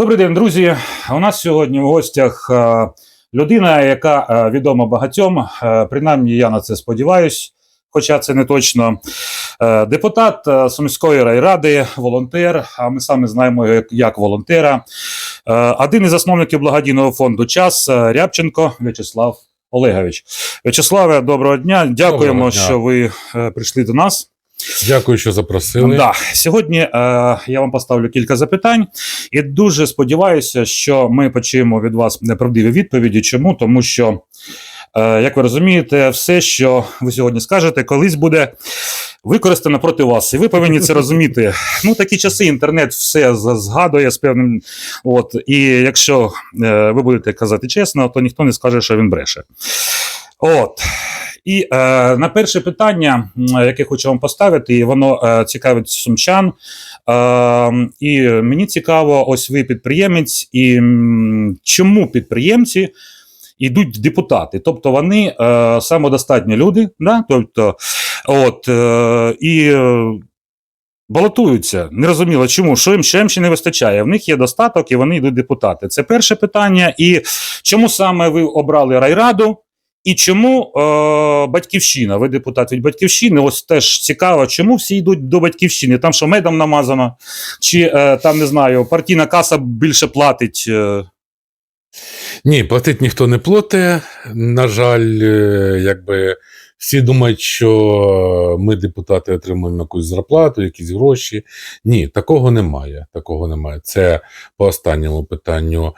Добрий день, друзі. У нас сьогодні в гостях е, людина, яка е, відома багатьом. е, Принаймні, я на це сподіваюсь, хоча це не точно. Депутат Сумської райради, волонтер. А ми саме знаємо його як, волонтера. Один із засновників благодійного фонду Час Рябченко В'ячеслав Олегович. В'ячеславе, доброго дня. Дякуємо, Доброго дня. що ви прийшли до нас. Дякую, що запросили. Да. Сьогодні е, я вам поставлю кілька запитань, і дуже сподіваюся, що ми почуємо від вас неправдиві відповіді. Чому? Тому що, е, як ви розумієте, все, що ви сьогодні скажете, колись буде використано проти вас, і ви повинні це розуміти. Ну, такі часи інтернет все згадує з певним. От, і якщо е, ви будете казати чесно, то ніхто не скаже, що він бреше. От. І е, на перше питання, яке хочу вам поставити, і воно е, цікавить сумчан. Е, і мені цікаво, ось ви підприємець, і чому підприємці йдуть депутати? Тобто вони е, самодостатні люди, да? тобто, от, е, і балотуються. Нерозуміло, чому, що їм, їм ще не вистачає. В них є достаток, і вони йдуть депутати. Це перше питання. І чому саме ви обрали райраду? І чому е, батьківщина? Ви депутат від батьківщини? Ось теж цікаво, чому всі йдуть до батьківщини? Там що медом намазано, чи е, там не знаю, партійна каса більше платить. Е, Ні, платить ніхто не плоте. На жаль, е, якби всі думають, що ми, депутати, отримуємо якусь зарплату, якісь гроші. Ні, такого немає. Такого немає. Це по останньому питанню.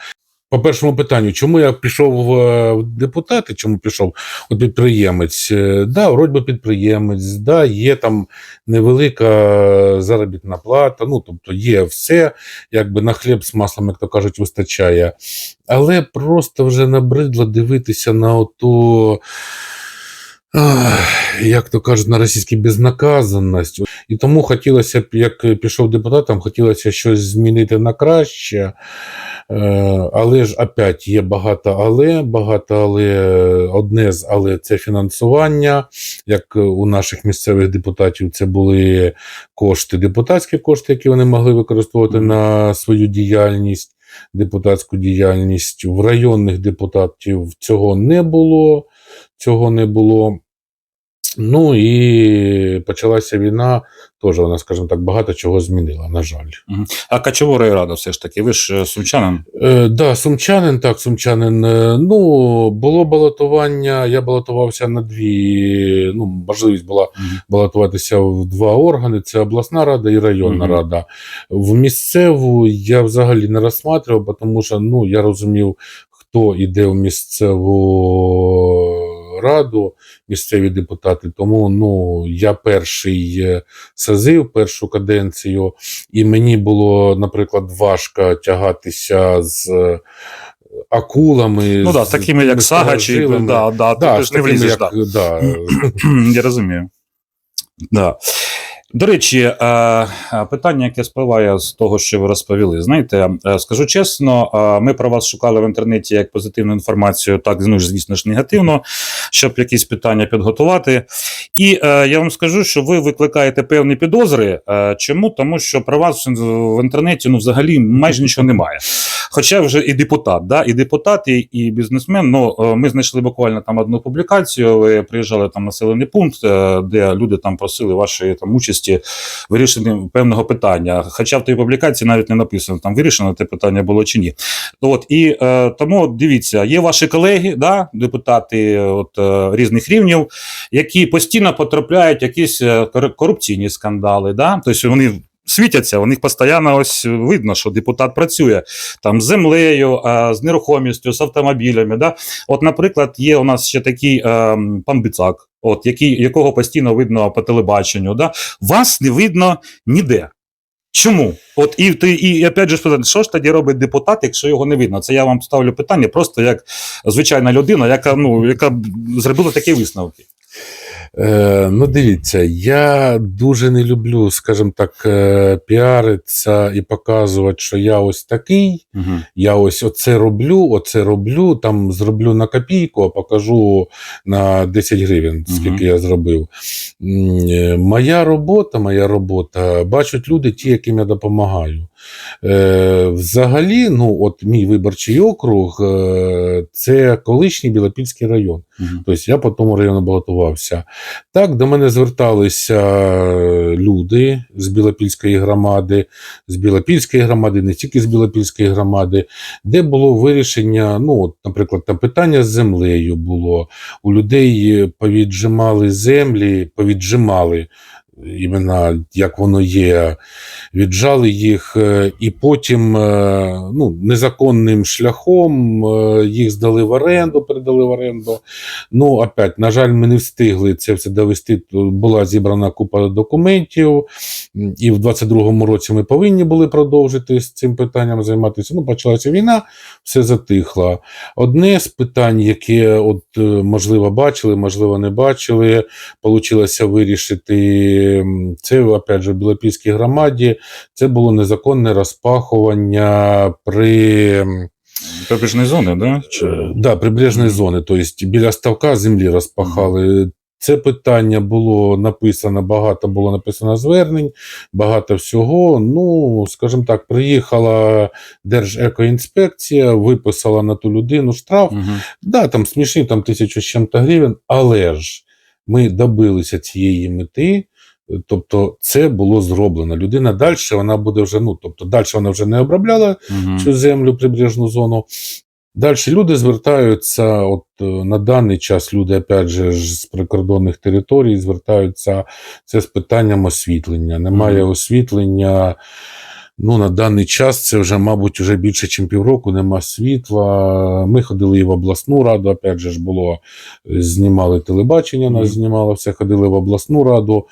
По першому питанню, чому я пішов е, в депутати, чому пішов у підприємець? Е, Да, вроді би підприємець, да, є там невелика заробітна плата, ну тобто є все, якби на хліб з маслом, як то кажуть, вистачає. Але просто вже набридло дивитися на оту. Як то кажуть, на російській безнаказаність. І тому хотілося б, як пішов депутатом, хотілося щось змінити на краще. Е, Але ж опять є багато але, багато але, одне з але це фінансування. Як у наших місцевих депутатів це були кошти, депутатські кошти, які вони могли використовувати на свою діяльність, депутатську діяльність. В районних депутатів цього не було. Цього не було. Ну і почалася війна, теж вона, скажімо так, багато чого змінила, на жаль. а Качово райрада все ж таки, ви ж е, сумчанин. Е, да, сумчанин, так, сумчанин. Е, Ну, було балотування. Я балотувався на дві. Ну, можливість була балотуватися в два органи: це обласна рада і районна Мгм. рада. В місцеву я взагалі не розсматривав, тому що ну, я розумів, хто йде в місцеву раду, місцеві депутати. Тому ну, я перший сазив, першу каденцію, і мені було, наприклад, важко тягатися з. е, Акулами, Ну да, з такими, як Сага, чи да, да, Да, ти ж не влізеш. як, Да. да. Я розумію. Да. До речі, е, е, питання, яке спливає з того, що ви розповіли. Знаєте, е, скажу чесно, ми про вас шукали в інтернеті як позитивну інформацію, так, ну, звісно ж, негативно, щоб якісь питання підготувати. І я вам скажу, що ви викликаєте певні підозри. Чому? Тому що про вас в інтернеті ну, взагалі майже нічого немає. Хоча вже і депутат, да, і депутат, і, і бізнесмен. Ну, ми знайшли буквально там одну публікацію. Ви приїжджали там населений пункт, де люди там просили вашої там участі в вирішення певного питання. Хоча в тій публікації навіть не написано, там вирішено те питання було чи ні. От і е, тому дивіться, є ваші колеги, да, депутати от, е, різних рівнів, які постійно потрапляють в якісь е, корупційні скандали. Да? Тобто вони світяться, у них постійно ось видно, що депутат працює там з землею, а, з нерухомістю, з автомобілями. Да? От, наприклад, є у нас ще такий е, пан Бицак, от, який, якого постійно видно по телебаченню. Да? Вас не видно ніде. Чому? От і ти і опять же спитати, що ж тоді робить депутат, якщо його не видно? Це я вам ставлю питання, просто як звичайна людина, яка ну яка зробила такі висновки. Е, ну, дивіться, я дуже не люблю, скажімо так, е, піаритися і показувати, що я ось такий, Угу. я ось оце роблю, оце роблю, там зроблю на копійку, а покажу на 10 гривень, скільки Мгм. я зробив. Е, Моя робота, моя робота, бачать люди, ті, яким я допомагаю. Е, взагалі, ну, от мій виборчий округ е, це колишній Білопільський район. Мгм. Тобто я по тому району балотувався. Так, до мене зверталися люди з Білопільської громади, з Білопільської громади, не тільки з Білопільської громади, де було вирішення, ну, от, наприклад, там питання з землею було. У людей повіджимали землі, повіджимали. Іменно як воно є, віджали їх, е, і потім е, ну, незаконним шляхом е, їх здали в оренду, передали в оренду. Ну, опять, на жаль, ми не встигли це все довести. Була зібрана купа документів, і в 22-му році ми повинні були продовжити з цим питанням займатися. Ну, почалася війна, все затихло. Одне з питань, яке, от, можливо, бачили, можливо, не бачили, получилося вирішити. Це, опять же, в Білопільській громаді. Це було незаконне розпахування при. Прибіжної зони, да? Чи... Да, прибережної зони, тобто біля ставка землі розпахали. Це питання було написано, багато було написано звернень, багато всього. Ну, скажімо так, приїхала Держекоінспекція, виписала на ту людину штраф. Мгм. Да, там смішні, там тисячу з чим-то гривень, але ж ми добилися цієї мети. Тобто це було зроблено. Людина далі вона буде вже, ну тобто далі вона вже не обробляла угу. цю землю, прибережну зону. Далі люди звертаються, от е, на даний час люди, опять же, з прикордонних територій звертаються це з питанням освітлення. Немає угу. освітлення. Ну, на даний час це вже, мабуть, вже більше, ніж півроку, нема світла. Ми ходили і в обласну раду, опять же ж було, е, знімали телебачення, нас знімало все, ходили в обласну раду,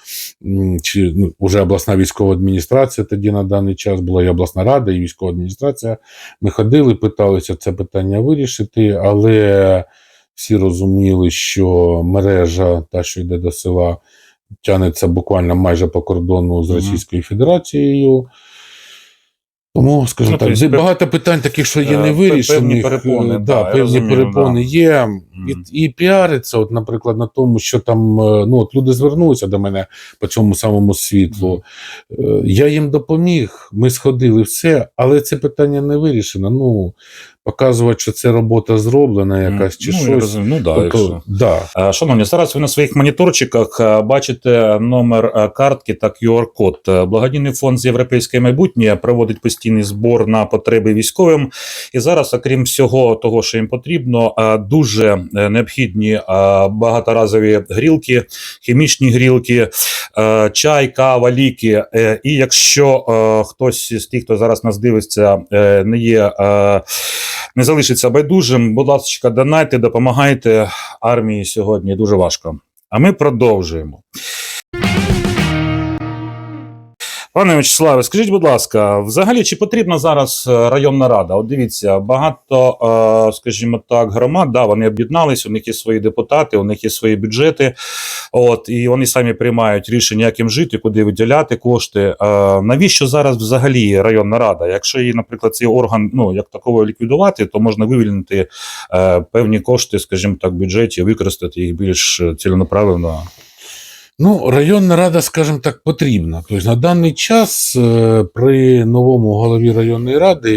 чи ну, вже обласна військова адміністрація тоді на даний час була і обласна рада, і військова адміністрація. Ми ходили, питалися це питання вирішити, але всі розуміли, що мережа, та, що йде до села, тягнеться буквально майже по кордону з Російською Федерацією. Тому, скажімо Ну, так, тобто, багато питань таких, що є е, не вирішені. певні перепони, да, да, певні розумію, перепони є. І, і піариться, от, наприклад, на тому, що там е, ну, от люди звернулися до мене по цьому самому світлу. Е, Я їм допоміг, ми сходили все, але це питання не вирішено. Ну, показувати, що це робота зроблена, якась чи ну, щось. розумію. Ну, да, якщо... да. Е, Шановні, зараз ви на своїх моніторчиках бачите номер картки та QR-код. Благодійний фонд з європейське майбутнє проводить постійний збор на потреби військовим. І зараз, окрім всього того, що їм потрібно, дуже необхідні е, багаторазові грілки, хімічні грілки, е, чай, кава, ліки. Е, І якщо е, хтось з тих, хто зараз нас дивиться, е, не є. е, Не залишиться байдужим, будь ласка, донайте, допомагайте армії сьогодні дуже важко. А ми продовжуємо. Пане Вячеславе, скажіть, будь ласка, взагалі чи потрібна зараз е, районна рада? От дивіться, багато, е, скажімо так, громад, да, вони об'єднались, у них є свої депутати, у них є свої бюджети. От, і вони самі приймають рішення, як їм жити, куди виділяти кошти. Е, навіщо зараз взагалі районна рада? Якщо її, наприклад, цей орган ну як таково ліквідувати, то можна вивільнити певні кошти, скажімо так, бюджеті, використати їх більш ціленаправленно. Ну, районна рада, скажімо так, потрібна. Тобто на даний час е, при новому голові районної ради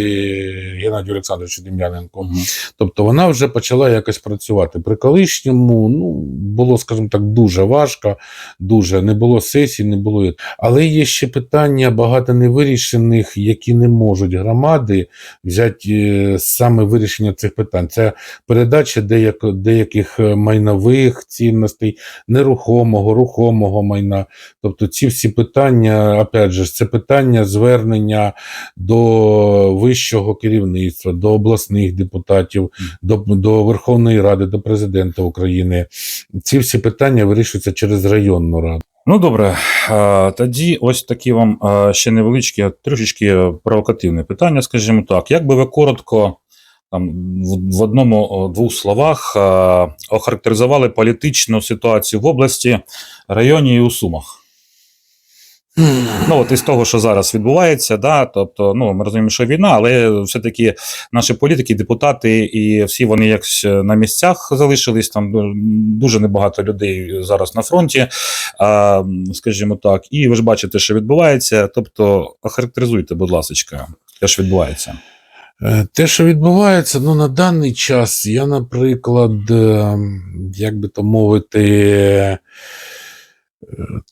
Геннадію Олександровичу Дем'яненко, тобто вона вже почала якось працювати. При колишньому ну, було, скажімо так, дуже важко, дуже не було сесій, не було. Але є ще питання багато невирішених, які не можуть громади взяти е, саме вирішення цих питань. Це передача деяк, деяких майнових цінностей, нерухомого, рухомого майна. Тобто ці всі питання, опять же, це питання звернення до вищого керівництва, до обласних депутатів, до, до Верховної Ради, до президента України. Ці всі питання вирішуються через районну раду. Ну добре, тоді ось такі вам ще невеличкі, трошечки провокативне питання, скажімо так. Як би ви коротко там в, одному двох словах е, охарактеризували політичну ситуацію в області, районі і у Сумах? Ну, от із того, що зараз відбувається, да, тобто, ну, ми розуміємо, що війна, але все-таки наші політики, депутати і всі вони якось на місцях залишились. Там дуже небагато людей зараз на фронті, а, скажімо так. І ви ж бачите, що відбувається. Тобто, охарактеризуйте, будь ласка, те, що відбувається. Е, Те, що відбувається, ну на даний час я, наприклад, е, як би то мовити, е,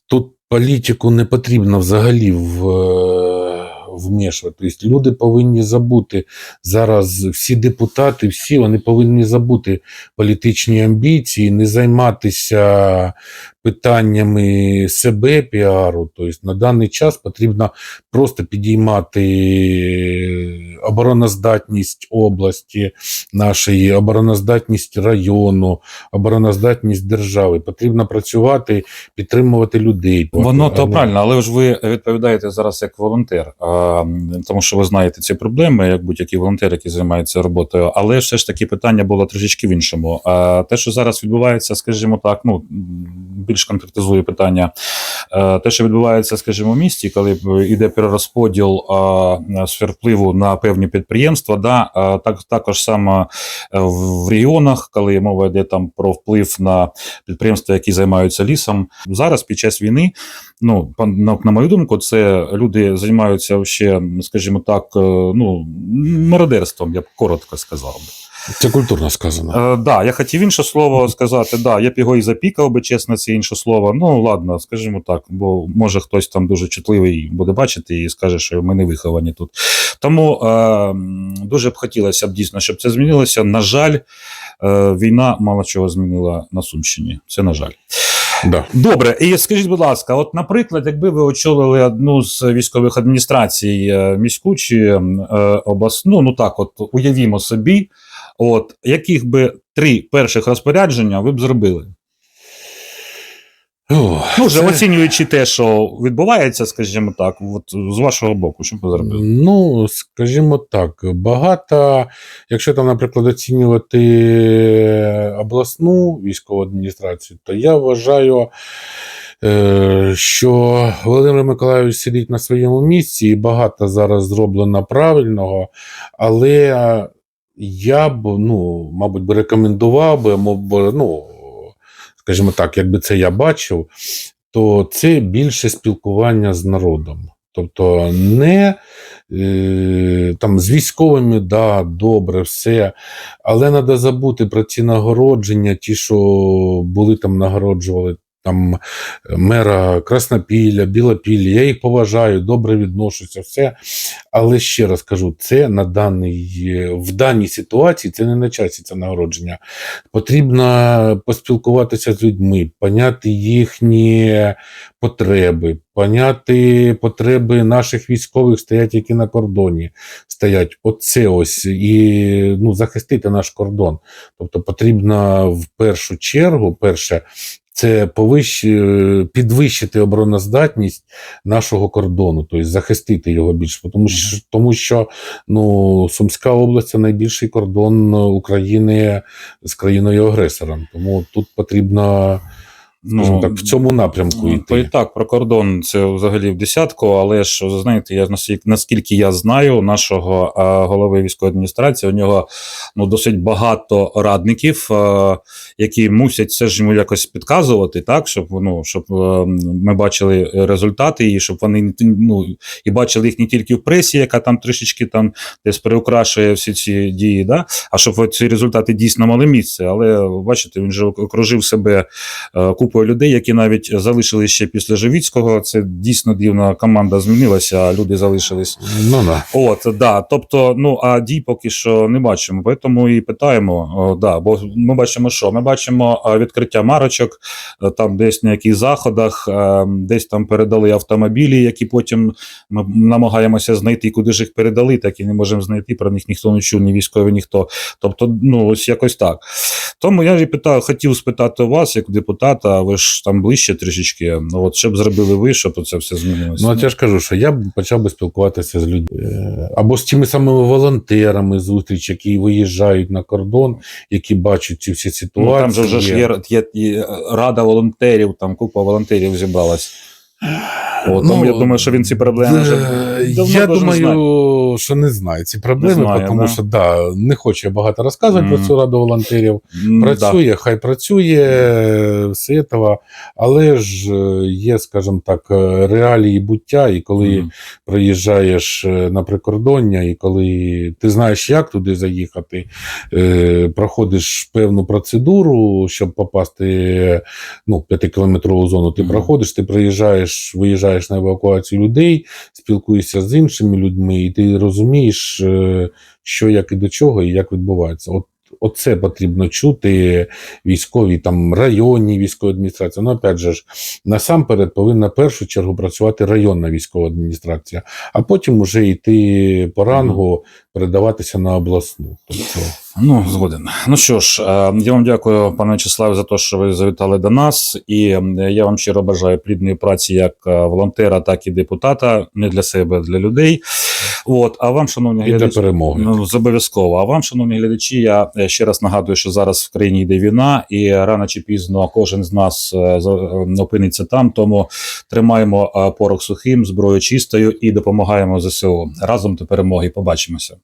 тут політику не потрібно взагалі в, вмішувати. Тобто люди повинні забути зараз, всі депутати, всі вони повинні забути політичні амбіції, не займатися питаннями себе піару. Тобто на даний час потрібно просто підіймати обороноздатність області нашої, обороноздатність району, обороноздатність держави. Потрібно працювати, підтримувати людей. Воно то правильно, але ж ви відповідаєте зараз як волонтер, а, тому що ви знаєте ці проблеми, як будь-який волонтер, який займається роботою. Але все ж таки питання було трішечки в іншому. А те, що зараз відбувається, скажімо так, ну більш конкретизую питання. Е, Те, що відбувається, скажімо, в місті, коли йде перерозподіл сфер впливу на певні підприємства, да, так також саме е, в регіонах, коли мова йде там про вплив на підприємства, які займаються лісом, зараз під час війни ну, на мою думку, це люди займаються ще, скажімо так, е, ну, мародерством, я б коротко сказав би. Це культурно сказано. Е, да, я хотів інше слово сказати. Да, я б його і запікав би, чесно, це інше слово. Ну, ладно, скажімо так, бо може хтось там дуже чутливий буде бачити і скаже, що ми не виховані тут. Тому е, дуже б хотілося б дійсно, щоб це змінилося. На жаль, е, війна мало чого змінила на Сумщині. Це на жаль. Да. Добре, і скажіть, будь ласка, от, наприклад, якби ви очолили одну з військових адміністрацій е, міську чи е, обласну, ну так, от уявімо собі, от яких би три перших розпорядження ви б зробили? Ну, вже це- оцінюючи те, що відбувається, скажімо так, от з вашого боку, що б ви зробили? Ну, скажімо так, багато, якщо там, наприклад, оцінювати обласну військову адміністрацію, то я вважаю, е, що Володимир Миколайович сидить на своєму місці і багато зараз зроблено правильного, але я б, ну, мабуть, би рекомендував би, мов би, ну, скажімо так, якби це я бачив, то це більше спілкування з народом. Тобто не е, там з військовими, да, добре, все. Але треба забути про ці нагородження, ті, що були там, нагороджували там мера Краснопілля, Білопілля. Я їх поважаю, добре відношуся, все. Але ще раз кажу, це на даний, в даній ситуації це не на часі це нагородження. Потрібно поспілкуватися з людьми, поняти їхні потреби, поняти потреби наших військових стоять, які на кордоні стоять. Оце ось і ну, захистити наш кордон. Тобто потрібно в першу чергу, перше, це повищ... підвищити обороноздатність нашого кордону, тобто захистити його більше. Тому що, тому що ну, Сумська область це найбільший кордон України з країною-агресором. Тому тут потрібно скажімо так, в цьому напрямку Ну, йти. так, про кордон це взагалі в десятку, але ж знаєте, я наскільки, я знаю нашого а, голови військової адміністрації, у нього ну досить багато радників, а, які мусять все ж йому якось підказувати, так щоб ну щоб е, ми бачили результати, і щоб вони ну і бачили їх не тільки в пресі, яка там трішечки там десь переукрашує всі ці дії, да, а щоб ці результати дійсно мали місце. Але бачите, він же окружив себе е, купою людей, які навіть залишилися ще після Живіцького. Це дійсно дивна команда змінилася, а люди залишились. Ну, да. От, да. Тобто, ну а дій поки що не бачимо. Тому і питаємо. О, да, бо ми бачимо, що ми бачимо відкриття марочок, е, там десь на яких заходах, е, десь там передали автомобілі, які потім ми намагаємося знайти, куди ж їх передали, так і не можемо знайти. Про них ніхто не чув, ні військові, ніхто. Тобто, ну ось якось так. Тому я і питаю, хотів спитати у вас, як депутата, ви ж там ближче трішечки. Ну от що б зробили ви, щоб це все змінилося? Ну, от я ж кажу, що я б почав би спілкуватися з людьми Е, або з тими самими волонтерами зустріч, які виїжджають на кордон, які бачать ці всі ситуації. Ну, там же вже ж є, є, є рада волонтерів, там купа волонтерів зібралась. От, тому я думаю, що він ці проблеми вже е, давно Я думаю, що не знає ці проблеми, знає, тому да. що да, не хоче багато розказувати Мгм. про цю раду волонтерів. М, Працює, хай працює все этого, але ж е, є, скажімо так, е, реалії буття, і коли Мгм. приїжджаєш на прикордоння, і коли ти знаєш, як туди заїхати, проходиш певну процедуру, щоб попасти ну, п'ятикілометрову зону, ти Мгм. проходиш, ти приїжджаєш, виїжджаєш на евакуацію людей, спілкуєшся з іншими людьми, і ти розумієш, е, що як і до чого, і як відбувається. От Оце потрібно чути військовій там районній військовій адміністрації. Ну, опять же ж, насамперед повинна в першу чергу працювати районна військова адміністрація, а потім уже йти по рангу, передаватися на обласну. Тобто, Ну, згоден. Ну що ж, е, я вам дякую, пане Вячеславе, за те, що ви завітали до нас. І е, я вам щиро бажаю плідної праці як е, волонтера, так і депутата, не для себе, а для людей. От, а вам, шановні і глядачі, перемоги. Ну, обов'язково. А вам, шановні глядачі, я е, ще раз нагадую, що зараз в країні йде війна, і рано чи пізно кожен з нас е, е, опиниться там. Тому тримаємо порох сухим, зброю чистою і допомагаємо ЗСУ. Разом до перемоги. Побачимося.